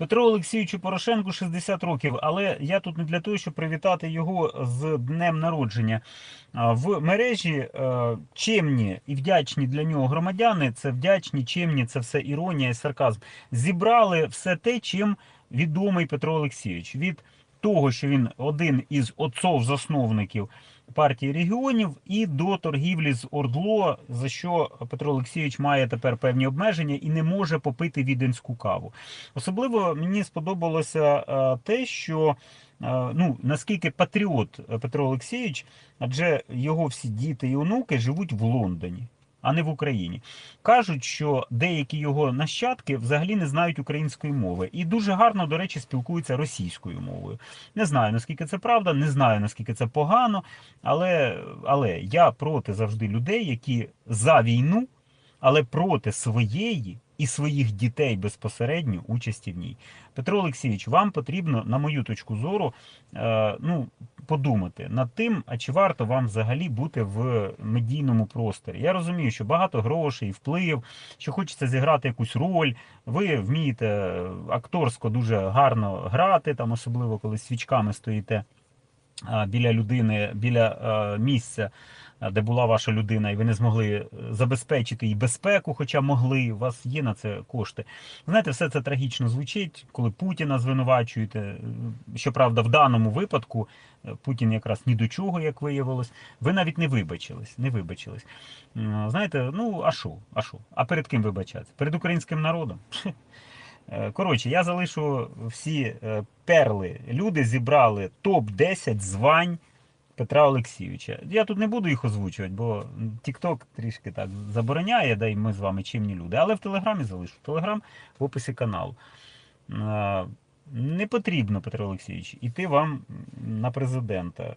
Петру Олексійовичу Порошенку 60 років, але я тут не для того, щоб привітати його з днем народження. В мережі е, чемні і вдячні для нього громадяни, це вдячні, чемні, це все іронія і сарказм. Зібрали все те, чим відомий Петро Олексійович. Від того, що він один із отцов-засновників партії регіонів, і до торгівлі з Ордло, за що Петро Олексійович має тепер певні обмеження і не може попити віденську каву. Особливо мені сподобалося е, те, що е, ну наскільки патріот Петро Олексійович, адже його всі діти і онуки живуть в Лондоні. А не в Україні кажуть, що деякі його нащадки взагалі не знають української мови і дуже гарно, до речі, спілкуються російською мовою. Не знаю наскільки це правда, не знаю наскільки це погано, але, але я проти завжди людей, які за війну, але проти своєї і своїх дітей безпосередньо участі в ній. Петро Олексійович, вам потрібно, на мою точку зору, е, ну, подумати над тим, а чи варто вам взагалі бути в медійному просторі. Я розумію, що багато грошей, вплив, що хочеться зіграти якусь роль. Ви вмієте акторсько дуже гарно грати, там, особливо коли свічками стоїте біля людини, біля місця, де була ваша людина, і ви не змогли е, забезпечити їй безпеку, хоча могли, у вас є на це кошти. Знаєте, все це трагічно звучить, коли Путіна звинувачуєте. Е, Щоправда, в даному випадку е, Путін якраз ні до чого, як виявилось. Ви навіть не вибачились. Не вибачились. Знаєте, ну а що? А що? А перед ким вибачатися? Перед українським народом? Е, Коротше, я залишу всі е, перли. Люди зібрали топ-10 звань Петра Олексійовича. Я тут не буду їх озвучувати, бо TikTok трішки так забороняє, да й ми з вами чимні люди. Але в Телеграмі залишу. Телеграм в описі каналу. Е, Не потрібно, Петро Олексійович, іти вам на президента.